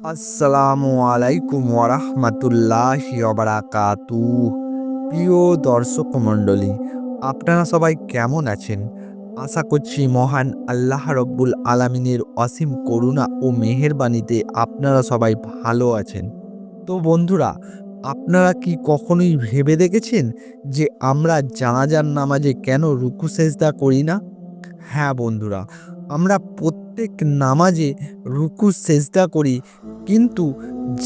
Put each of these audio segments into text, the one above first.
আসসালামু আলাইকুম ওরহমতুল্লাহি বারাকাতু প্রিয় দর্শক মণ্ডলী, আপনারা সবাই কেমন আছেন? আশা করছি মহান আল্লাহ রব্বুল আলামিনের অসীম করুণা ও মেহেরবানিতে আপনারা সবাই ভালো আছেন। তো বন্ধুরা, আপনারা কি কখনোই ভেবে দেখেছেন যে আমরা জানাজার নামাজে কেন রুকু সেজদা করি না? হ্যাঁ বন্ধুরা, আমরা প্রত্যেক নামাজে রুকু সেজদা করি কিন্তু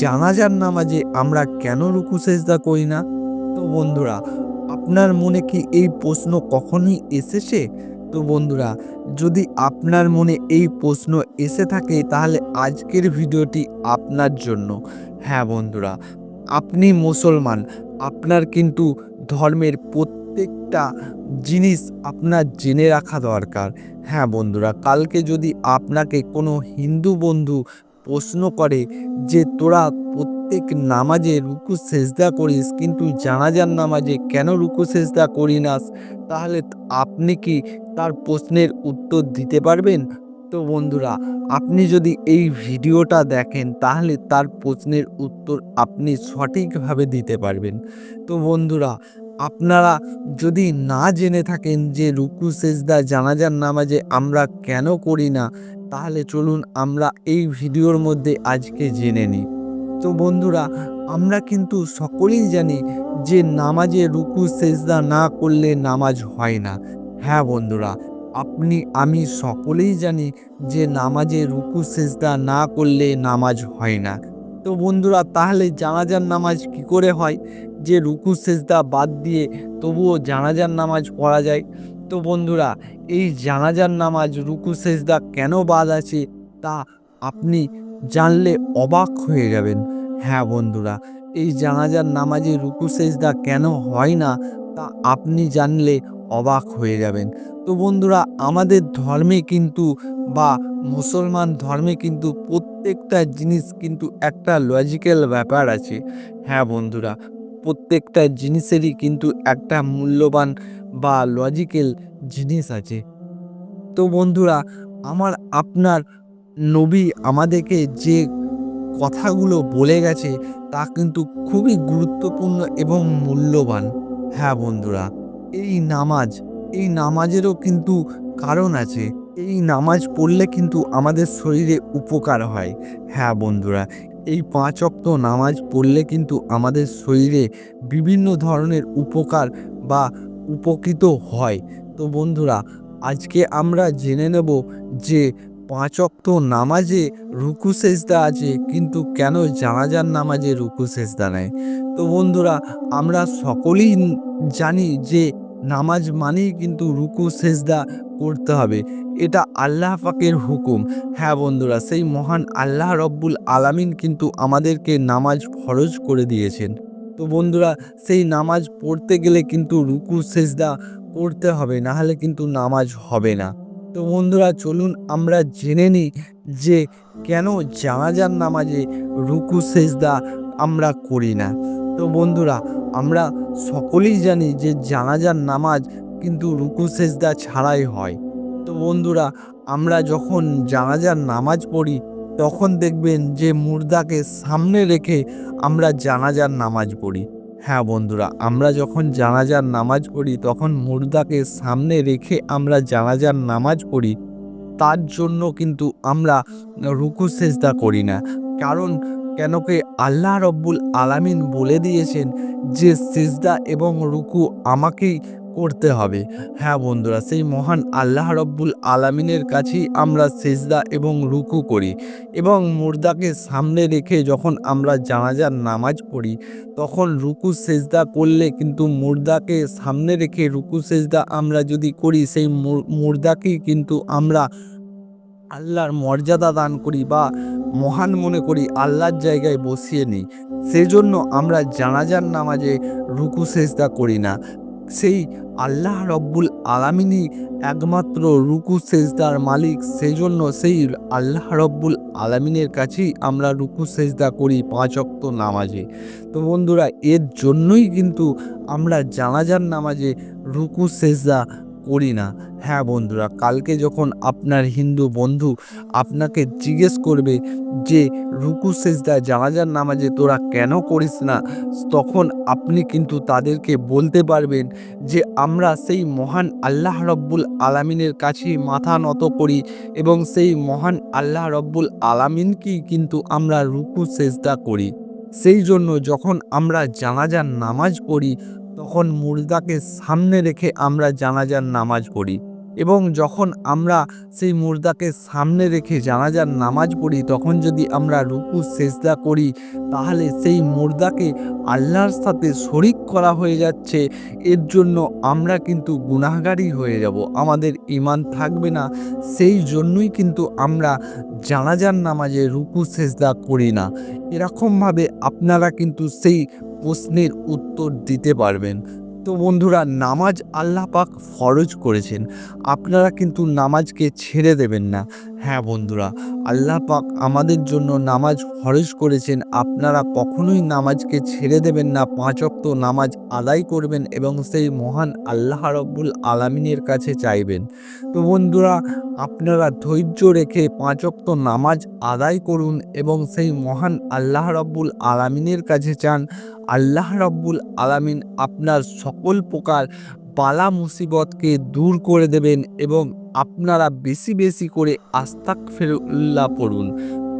জানাজার নামাজে আমরা কেন রুকু সেজদা করি না? তো বন্ধুরা, আপনার মনে কি এই প্রশ্ন কখনই এসেছে? তো বন্ধুরা, যদি আপনার মনে এই প্রশ্ন এসে থাকে, তাহলে আজকের ভিডিওটি আপনার জন্য। হ্যাঁ বন্ধুরা, আপনি মুসলমান, আপনার কিন্তু ধর্মের প্রত্যেকটা জিনিস আপনার জেনে রাখা দরকার। হ্যাঁ বন্ধুরা, কালকে যদি আপনাকে কোনো হিন্দু বন্ধু প্রশ্ন করে যে, তোরা প্রত্যেক নামাজে রুকু সেজদা করিস, কিন্তু জানাজার নামাজে কেন রুকু সেজদা করি নাস তাহলে আপনি কি তার প্রশ্নের উত্তর দিতে পারবেন? তো বন্ধুরা, আপনি যদি এই ভিডিওটা দেখেন, তাহলে তার প্রশ্নের উত্তর আপনি সঠিকভাবে দিতে পারবেন। তো বন্ধুরা, আপনারা যদি না জেনে থাকেন যে, রুকু, সেজদা, জানাজার নামাজে আমরা কেন করি না? তাহলে চলুন আমরা এই ভিডিওর মধ্যে আজকে জেনে নিই। তো বন্ধুরা, আমরা কিন্তু সকলেই জানি যে নামাজে রুকু, সেজদা না করলে নামাজ হয় না। হ্যাঁ বন্ধুরা, আপনি, আমি সকলেই জানি যে নামাজে রুকু, সেজদা না করলে নামাজ হয় না। তো বন্ধুরা, তাহলে জানাজার নামাজ কি করে হয়? যে রুকু, সেজদা বাদ দিয়ে তবুও জানাজার নামাজ পড়া যায়। তো বন্ধুরা, এই জানাজার নামাজ, রুকু, সেজদা কেন বাদ আছে তা আপনি জানলে অবাক হয়ে যাবেন। হ্যাঁ বন্ধুরা, এই জানাজার নামাজে রুকু, সেজদা কেন হয় না তা আপনি জানলে অবাক হয়ে যাবেন। তো বন্ধুরা, আমাদের ধর্মে কিন্তু বা মুসলমান ধর্মে কিন্তু প্রত্যেকটা জিনিস কিন্তু একটা লজিক্যাল ব্যাপার আছে। হ্যাঁ বন্ধুরা, প্রত্যেকটা জিনিসেরই কিন্তু একটা মূল্যবান বা লজিক্যাল জিনিস আছে। তো বন্ধুরা, আমার আপনার নবী আমাদেরকে যে কথাগুলো বলে গেছে, তা কিন্তু খুবই গুরুত্বপূর্ণ এবং মূল্যবান। হ্যাঁ বন্ধুরা, এই নামাজ, এই নামাজেরও কিন্তু কারণ আছে। এই নামাজ পড়লে কিন্তু আমাদের শরীরে উপকার হয়। হ্যাঁ বন্ধুরা, এই পাঁচ অক্ত নামাজ পড়লে কিন্তু আমাদের শরীরে বিভিন্ন ধরনের উপকার বা উপকৃত হয়। তো বন্ধুরা, আজকে আমরা জেনে নেব যে পাঁচ অক্ত নামাজে রুকু সেজদা আছে, কিন্তু কেন জানাজার নামাজে রুকু সেজদা নেয়? তো বন্ধুরা, আমরা সকলেই জানি যে নামাজ মানেই কিন্তু রুকু সেজদা করতে হবে। এটা আল্লাহ পাকের হুকুম। হ্যাঁ বন্ধুরা, সেই মহান আল্লাহ রব্বুল আলামিন কিন্তু আমাদেরকে নামাজ ফরজ করে দিয়েছেন। তো বন্ধুরা, সেই নামাজ পড়তে গেলে কিন্তু রুকু সেজদা করতে হবে, নাহলে কিন্তু নামাজ হবে না। তো বন্ধুরা, চলুন আমরা জেনে নিই যে কেন জানাজার নামাজে রুকু সেজদা আমরা করি না। তো বন্ধুরা, আমরা সকলেই জানি যে জানাজার নামাজ কিন্তু রুকু সেজদা ছাড়াই হয়। তো বন্ধুরা, আমরা যখন জানাজার নামাজ পড়ি তখন দেখবেন যে মুর্দাকে সামনে রেখে আমরা জানাজার নামাজ পড়ি। হ্যাঁ বন্ধুরা, আমরা যখন জানাজার নামাজ পড়ি, তখন মুর্দাকে সামনে রেখে আমরা জানাজার নামাজ পড়ি, তার জন্য কিন্তু আমরা রুকু সেজদা করি না। কারণ কেন কি আল্লাহ রব্বুল আলামিন বলে দিয়েছেন যে সেজদা এবং রুকু আমাকেই করতে হবে। হ্যাঁ বন্ধুরা, সেই মহান আল্লাহ রব্বুল আলামিনের কাছেই আমরা সেজদা এবং রুকু করি এবং মুর্দাকে সামনে রেখে যখন আমরা জানাজার নামাজ পড়ি, তখন রুকু সেজদা করলে কিন্তু মুর্দাকে সামনে রেখে রুকু সেজদা আমরা যদি করি, সেই মুর্দাকেই কিন্তু আমরা আল্লাহর মর্যাদা দান করি বা মহান মনে করি আল্লাহর জায়গায় বসিয়ে নিই। সেজন্য আমরা জানাজার নামাজে রুকু সেজদা করি না। সেই আল্লাহ রব্বুল আলামিনই একমাত্র রুকু সেজদার মালিক। সেই জন্য সেই আল্লাহ রব্বুল আলামিনের কাছেই আমরা রুকু সেজদা করি পাঁচ অক্ত নামাজে। তো বন্ধুরা, এর জন্যই কিন্তু আমরা জানাজার নামাজে রুকু সেজদা করি না। হ্যাঁ বন্ধুরা, কালকে যখন আপনার হিন্দু বন্ধু আপনাকে জিজ্ঞেস করবে যে, রুকু সেজদা জানাজার নামাজে তোরা কেন করিস না? তখন আপনি কিন্তু তাদেরকে বলতে পারবেন যে, আমরা সেই মহান আল্লাহ রব্বুল আলামিনের কাছে মাথা নত করি এবং সেই মহান আল্লাহ রব্বুল আলামিনকেই কিন্তু আমরা রুকু সেজদা করি। সেই জন্য যখন আমরা জানাজার নামাজ পড়ি তখন মুর্দাকে সামনে রেখে আমরা জানাজার নামাজ পড়ি এবং যখন আমরা সেই মুর্দাকে সামনে রেখে জানাজার নামাজ পড়ি, তখন যদি আমরা রুকু, সেজদা করি, তাহলে সেই মুর্দাকে আল্লাহর সাথে শরিক করা হয়ে যাচ্ছে। এর জন্য আমরা কিন্তু গুনাহগারই হয়ে যাব। আমাদের ইমান থাকবে না। সেই জন্যই কিন্তু আমরা জানাজার নামাজে রুকু, সেজদা করি না। এরকমভাবে আপনারা কিন্তু সেই প্রশ্নের উত্তর দিতে পারবেন। তো বন্ধুরা, নামাজ আল্লাহ পাক ফরজ করেছেন। আপনারা কিন্তু নামাজকে ছেড়ে দেবেন না। হ্যাঁ বন্ধুরা, আল্লাহ পাক আমাদের জন্য নামাজ ফরজ করেছেন। আপনারা কখনোই নামাজকে ছেড়ে দেবেন না। পাঁচ অক্ত নামাজ আদায় করবেন এবং সেই মহান আল্লাহ রব্বুল আলামিনের কাছে চাইবেন। তো বন্ধুরা, আপনারা ধৈর্য রেখে পাঁচ অক্ত নামাজ আদায় করুন এবং সেই মহান আল্লাহ রব্বুল আলামিনের কাছে চান। আল্লাহ রব্বুল আলামিন আপনার সকল প্রকার বালা মুসিবতকে দূর করে দেবেন এবং আপনারা বেশি বেশি করে আস্তাক ফেরুল্লাহ পড়ুন।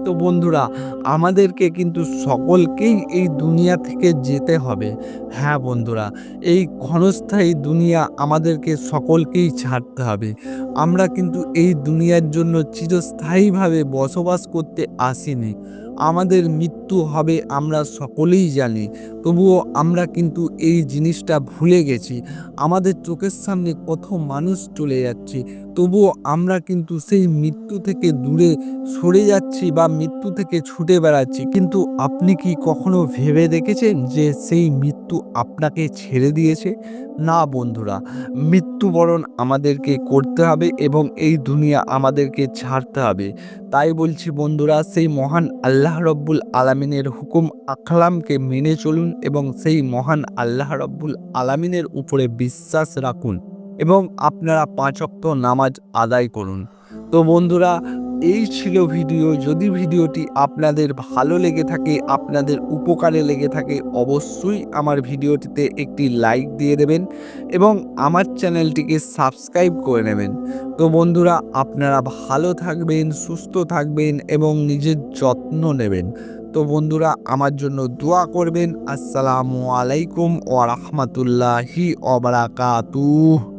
তো বন্ধুরা, আমাদেরকে কিন্তু সকলকেই এই দুনিয়া থেকে যেতে হবে। হ্যাঁ বন্ধুরা, এই ক্ষণস্থায়ী দুনিয়া আমাদেরকে সকলকেই ছাড়তে হবে। আমরা কিন্তু এই দুনিয়ার জন্য চিরস্থায়ীভাবে বসবাস করতে আসিনি। আমাদের মৃত্যু হবে আমরা সকলেই জানি, তবুও আমরা কিন্তু এই জিনিসটা ভুলে গেছি। আমাদের চোখের সামনে কত মানুষ চলে যাচ্ছে, তবুও আমরা কিন্তু সেই মৃত্যু থেকে দূরে সরে যাচ্ছি বা মৃত্যু থেকে ছুটে বেড়াচ্ছি। কিন্তু আপনি কি কখনো ভেবে দেখেছেন যে সেই মৃত্যু আপনাকে ছেড়ে দিয়েছে? না বন্ধুরা, মৃত্যুবরণ আমাদেরকে করতে হবে। এবং এই দুনিয়া আমাদেরকে ছাড়তে হবে। তাই বলছি বন্ধুরা, সেই মহান আল্লাহ রব্বুল আলামিনের হুকুম, আখলামকে মেনে চলুন এবং সেই মহান আল্লাহ রব্বুল আলামিনের উপরে বিশ্বাস রাখুন এবং আপনারা পাঁচক্ত নামাজ আদায় করুন। তো বন্ধুরা এই ছিল ভিডিও। যদি ভিডিওটি আপনাদের ভালো লেগে থাকে, আপনাদের উপকারে লেগে থাকে, অবশ্যই আমার ভিডিওটিতে একটি লাইক দিয়ে দেবেন এবং আমার চ্যানেলটিকে সাবস্ক্রাইব করে নেবেন। তো বন্ধুরা, আপনারা ভালো থাকবেন, সুস্থ থাকবেন এবং নিজের যত্ন নেবেন। তো বন্ধুরা, আমার জন্য দোয়া করবেন। আসসালামু আলাইকুম ওয়া রাহমাতুল্লাহি ওয়া বারাকাতুহু।